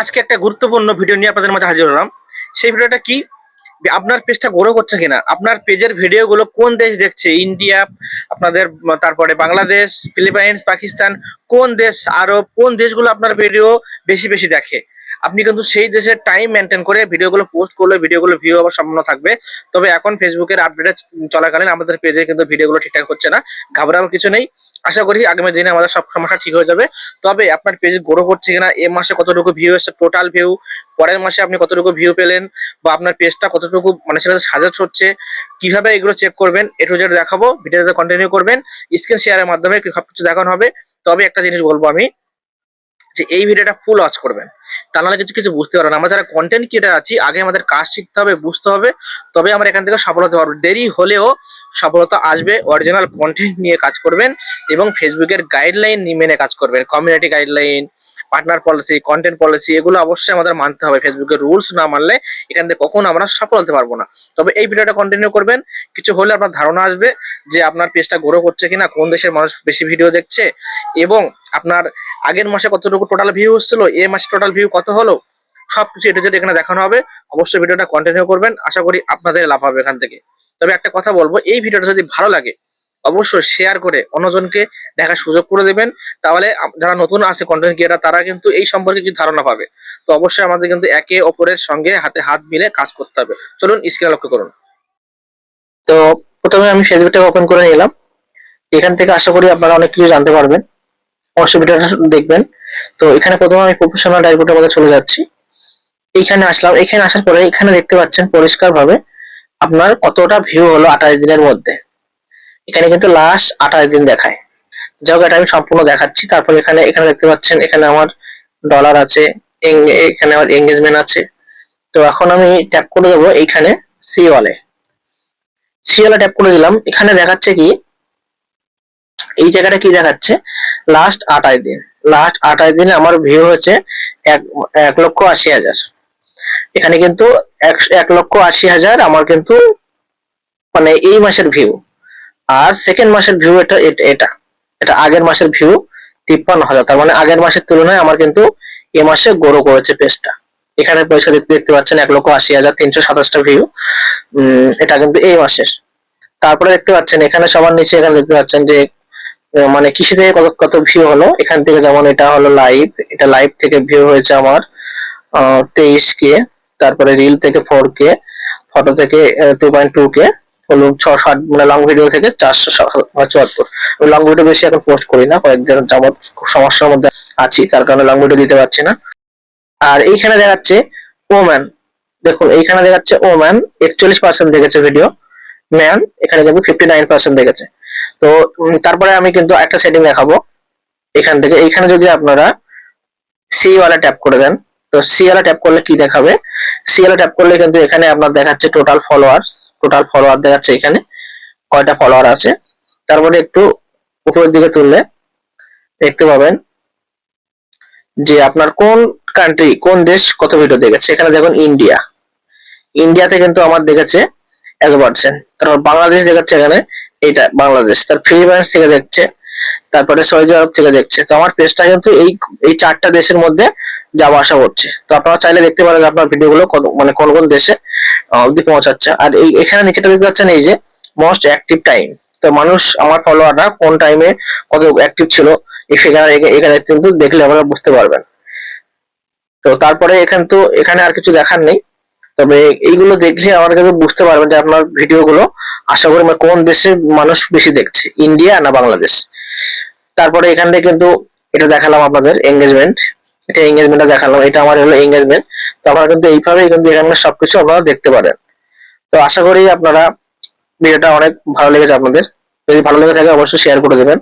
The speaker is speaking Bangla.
আজকে একটা গুরুত্বপূর্ণ ভিডিও নিয়ে আপনাদের মাঝে হাজির হলাম। সেই ভিডিওটা কি? আপনার পেজটা গ্রো করছে কিনা? আপনার পেজের ভিডিওগুলো কোন দেশ দেখছে? ইন্ডিয়া, আপনাদের, তারপরে বাংলাদেশ, ফিলিপাইন্স, পাকিস্তান, কোন দেশ আরব কোন দেশগুলো আপনার ভিডিও বেশি বেশি দেখে? আপনি কিন্তু সেই দেশের টাইম মেনটেন করে ভিডিওগুলো পোস্ট করলে ভিডিওগুলো ভিউ হওয়ার সম্ভাবনা থাকবে। তবে এখন ফেসবুকের আপডেট চলাকালীন আমাদের পেজে কিন্তু ভিডিওগুলো ঠিকঠাক হচ্ছে না। ঘাবড়াবার কিছু নেই। আশা করি আগামী দিনে আমাদের সব সমস্যা ঠিক হয়ে যাবে। তবে আপনার পেজ গ্রো করছে কিনা, এ মাসে কতটুকু ভিউ এসে টোটাল ভিউ পরের মাসে আপনি কতটুকু ভিউ পেলেন, বা আপনার পেজটা কতটুকু মানুষের কাছে সাজেস্ট হচ্ছে, কীভাবে এগুলো চেক করবেন এটু যেটা দেখাবো ভিডিওতে কন্টিনিউ করবেন স্ক্রিন শেয়ারের মাধ্যমে সবকিছু দেখানো হবে। তবে একটা জিনিস বলব আমি যে এই ভিডিওটা ফুল ওয়াচ করবেন। তা নাহলে কিছু কিছু বুঝতে পারবেন আমরা যারা কন্টেন্ট ক্রিয়েটার আছি, আগে আমাদের কাজ শিখতে হবে, বুঝতে হবে। তবে আমরা এখান থেকে সফল হতে পারব দেরি হলেও সফলতা আসবে। অরিজিনাল কন্টেন্ট নিয়ে কাজ করবেন এবং ফেসবুকের গাইডলাইন মেনে কাজ করবেন। Community guideline partner policy content policy এগুলো অবশ্যই আমাদের মানতে হবে। ফেসবুকের রুলস না মানলে এখান থেকে কখনো আমরা সফল হতে পারব না। তবে এই ভিডিওটা কন্টিনিউ করবেন। কিছু হলে আপনার ধারণা আসবে যে আপনার পেজটা গ্রো করছে কিনা, কোন দেশের মানুষ বেশি ভিডিও দেখছে এবং আপনার আগের মাসে কতটুকু টোটাল ভিউ হচ্ছিল, এ মাসে টোটাল ভিউ কত হলো, সবকিছু এটা যদি এখানে দেখানো হবে, অবশ্যই ভিডিওটা কন্টিনিউ করবেন, আশা করি আপনাদের লাভ হবে এখান থেকে। তবে একটা কথা বলব, এই ভিডিওটা যদি ভালো লাগে, অবশ্যই শেয়ার করে অন্যজনকে দেখার সুযোগ করে দেবেন। তাহলে যারা নতুন আছে কন্টেন্ট ক্রিয়েটার তারা কিন্তু এই সম্পর্কে কিছু ধারণা পাবে। তো অবশ্যই আমাদের কিন্তু একে অপরের সঙ্গে হাতে হাত মিলে কাজ করতে হবে। চলুন স্ক্রিনে লক্ষ্য করুন। তো প্রথমে আমি ফেসবুকটা ওপেন করে নিলাম। এখান থেকে আশা করি আপনারা অনেক কিছু জানতে পারবেন। অবশ্যই ভিডিওটা দেখবেন। তো এখানে প্রথমে আমি প্রফেশনাল ডাইরেক্টের মধ্যে চলে যাচ্ছি। এইখানে আসলাম, এখানে আসার পরে এখানে দেখতে পাচ্ছেন পরিষ্কার ভাবে আপনার কতটা ভিউ হলো আঠাশ দিনের মধ্যে। এখানে কিন্তু লাস্ট আঠাশ দিন দেখায়। এটা আমি সম্পূর্ণ দেখাচ্ছি। তারপর এখানে এখানে দেখতে পাচ্ছেন, এখানে আমার ডলার আছে এখানে আমার এঙ্গেজমেন্ট আছে। তো এখন আমি ট্যাপ করে দেবো এইখানে সি ওয়ালে সি ওয়ালে ট্যাপ করে দিলাম। এখানে দেখাচ্ছে কি এই জায়গাটা কি দেখাচ্ছে? লাস্ট আঠাশ দিন। লাস্ট আঠাশ দিনে আমার ভিউ হচ্ছে এক এক লক্ষ আশি হাজার। এখানে কিন্তু এক লক্ষ আশি হাজার আমার কিন্তু মানে এই মাসের ভিউ আর সেকেন্ড মাসের ভিউ এটা, এট- এটা। আগের মাসের ভিউ তিপ্পান্ন হাজার। তার মানে আগের মাসের তুলনায় আমার কিন্তু এ মাসে গ্রো করেছে পেজটা এখানে পয়সা দেখতে পাচ্ছেন এক লক্ষ আশি হাজার তিনশো সাতাশটা ভিউ এটা কিন্তু এই মাসের। তারপরে দেখতে পাচ্ছেন এখানে সবার নিচে এখানে দেখতে পাচ্ছেন যে মানে কৃষি থেকে কত কত ভিউ হলো? এখান থেকে যেমন এটা হলো লাইভ এটা লাইভ থেকে ভিউ হয়েছে আমার তেইশ কে, তারপরে রিল থেকে ফোর কে ফটো থেকে টু পয়েন্ট টু কে, হলো ছ ষাট মানে লং ভিডিও থেকে চারশো চুয়াত্তর। লং ভিডিও বেশি এখন পোস্ট করি না, কয়েকদিন যাবত খুব সমস্যার মধ্যে আছি, তার কারণে লং ভিডিও দিতে পারছি না। আর এইখানে দেখাচ্ছে ওম্যান দেখুন, এইখানে দেখাচ্ছে ওম্যান একচল্লিশ পার্সেন্ট দেখেছে ভিডিও ম্যান এখানে কিন্তু ফিফটি নাইন পার্সেন্ট দেখেছে। তো তারপরে আমি কিন্তু একটা সেটিং দেখাবো। এখান থেকে, এইখানে যদি আপনারা সি ওয়ালা ট্যাপ করে দেন, তো সি ওয়ালা ট্যাপ করলে কি দেখাবে? সি ওয়ালা ট্যাপ করলে কিন্তু এখানে আপনার দেখাচ্ছে টোটাল ফলোয়ার টোটাল ফলোয়ার দেখাচ্ছে এখানে, কয়টা ফলোয়ার আছে। তারপরে একটু উপরের দিকে তুললে দেখতে পাবেন যে আপনার কোন কান্ট্রি কোন দেশ কত ভিডিও দেখেছে। এখানে দেখুন ইন্ডিয়া ইন্ডিয়াতে কিন্তু আমার দেখেছে এক পার্সেন্ট তারপর বাংলাদেশ দেখাচ্ছে এখানে এইটা বাংলাদেশ। তার ফ্রি ফিলিপাইন্স থেকে দেখছে, তারপরে সৌদি আরব থেকে দেখছে। তো আমার পেজটা কিন্তু এই এই চারটা দেশের মধ্যে যাওয়া আসা করছে তো আপনারা চাইলে দেখতে পারেন আপনার ভিডিওগুলো মানে কোন কোন দেশে অবধি পৌঁছাচ্ছে। আর এই, এখানে নিচেটা দেখতে পাচ্ছেন এই যে মোস্ট অ্যাক্টিভ টাইম তো মানুষ, আমার ফলোয়াররা কোন টাইমে কত অ্যাক্টিভ ছিল সেখানে এখানে কিন্তু দেখলে আপনারা বুঝতে পারবেন। তো তারপরে এখানে তো, এখানে আর কিছু দেখার নেই। তবে এইগুলো দেখলে আমরা কিন্তু বুঝতে পারবেন যে আপনার ভিডিওগুলো, আশা করি কোন দেশে মানুষ বেশি দেখছে, ইন্ডিয়া না বাংলাদেশ? তারপরে এখান থেকে কিন্তু এটা দেখালাম আপনাদের এঙ্গেজমেন্ট এটা এঙ্গেজমেন্টটা দেখালাম, এটা আমার হলো এঙ্গেজমেন্ট তো আপনারা কিন্তু এইভাবেই কিন্তু এখানে সবকিছু আপনারা দেখতে পারেন। তো আশা করি আপনারা ভিডিওটা অনেক ভালো লেগেছে আপনাদের। যদি ভালো লেগে থাকে অবশ্যই শেয়ার করে দেবেন।